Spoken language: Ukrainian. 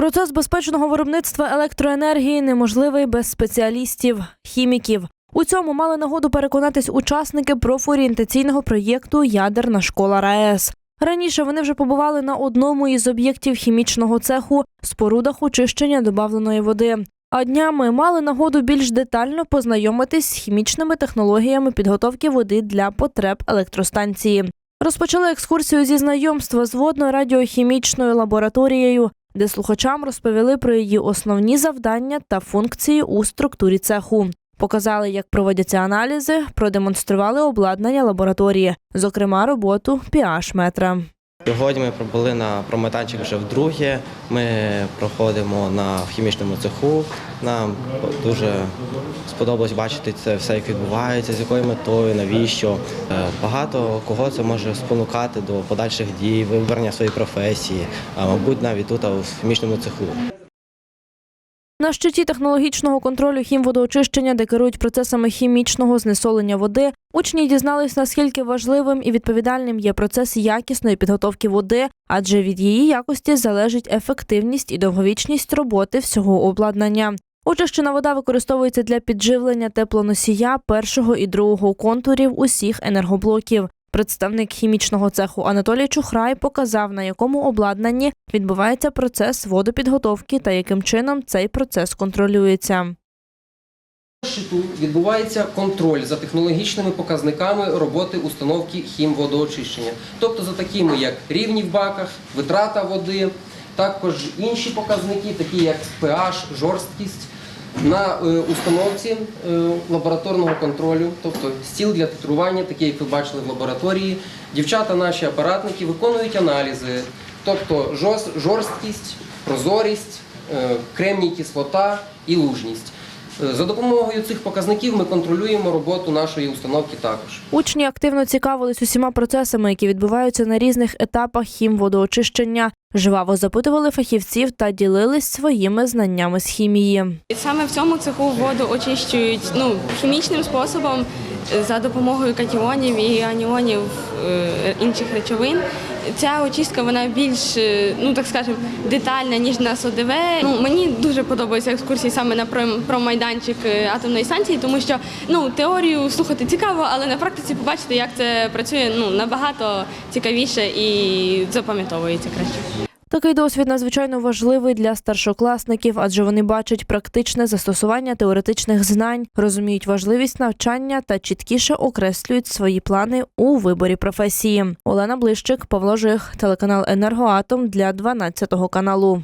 Процес безпечного виробництва електроенергії неможливий без спеціалістів, хіміків. У цьому мали нагоду переконатись учасники профорієнтаційного проєкту Ядерна школа РаЕС. Раніше вони вже побували на одному із об'єктів хімічного цеху спорудах очищення добавленої води. А днями мали нагоду більш детально познайомитись з хімічними технологіями підготовки води для потреб електростанції. Розпочали екскурсію зі знайомства з водно-радіохімічною лабораторією, де слухачам розповіли про її основні завдання та функції у структурі цеху. Показали, як проводяться аналізи, продемонстрували обладнання лабораторії, зокрема роботу pH-метра. Сьогодні ми пробули на прометанчик вже вдруге. Ми проходимо на хімічному цеху. Нам дуже сподобалось бачити це все, як відбувається, з якою метою, навіщо. Е, Багато кого це може спонукати до подальших дій, вибрання своєї професії, а мабуть, навіть тут а, в хімічному цеху. На щиті технологічного контролю хімводоочищення, де керують процесами хімічного знесолення води, учні дізнались, наскільки важливим і відповідальним є процес якісної підготовки води, адже від її якості залежить ефективність і довговічність роботи всього обладнання. Очищена вода використовується для підживлення теплоносія першого і другого контурів усіх енергоблоків. Представник хімічного цеху Анатолій Чухрай показав, на якому обладнанні відбувається процес водопідготовки та яким чином цей процес контролюється. Відбувається контроль за технологічними показниками роботи установки хімводоочищення, тобто за такими як рівні в баках, витрата води, також інші показники, такі як pH, жорсткість. На е, установці е, лабораторного контролю, тобто стіл для титрування, такий, як ви бачили в лабораторії, дівчата, наші апаратники, виконують аналізи, тобто жорсткість, прозорість, е, кремній кислота і лужність. За допомогою цих показників ми контролюємо роботу нашої установки також. Учні активно цікавились усіма процесами, які відбуваються на різних етапах хімводоочищення. Жваво запитували фахівців та ділились своїми знаннями з хімії. І Саме в цьому цеху воду очищують ну, хімічним способом е, за допомогою катіонів і аніонів е, інших речовин. Ця очистка вона більш, е, ну так скажемо, детальна, ніж на СОДВ. Ну, мені дуже подобаються екскурсії саме на пром- промайданчик е, атомної станції, тому що ну, теорію слухати цікаво, але на практиці побачити, як це працює, ну, набагато цікавіше і запам'ятовується краще. Такий досвід надзвичайно важливий для старшокласників, адже вони бачать практичне застосування теоретичних знань, розуміють важливість навчання та чіткіше окреслюють свої плани у виборі професії. Олена Блищик, Павло Жих, телеканал Енергоатом для 12 каналу.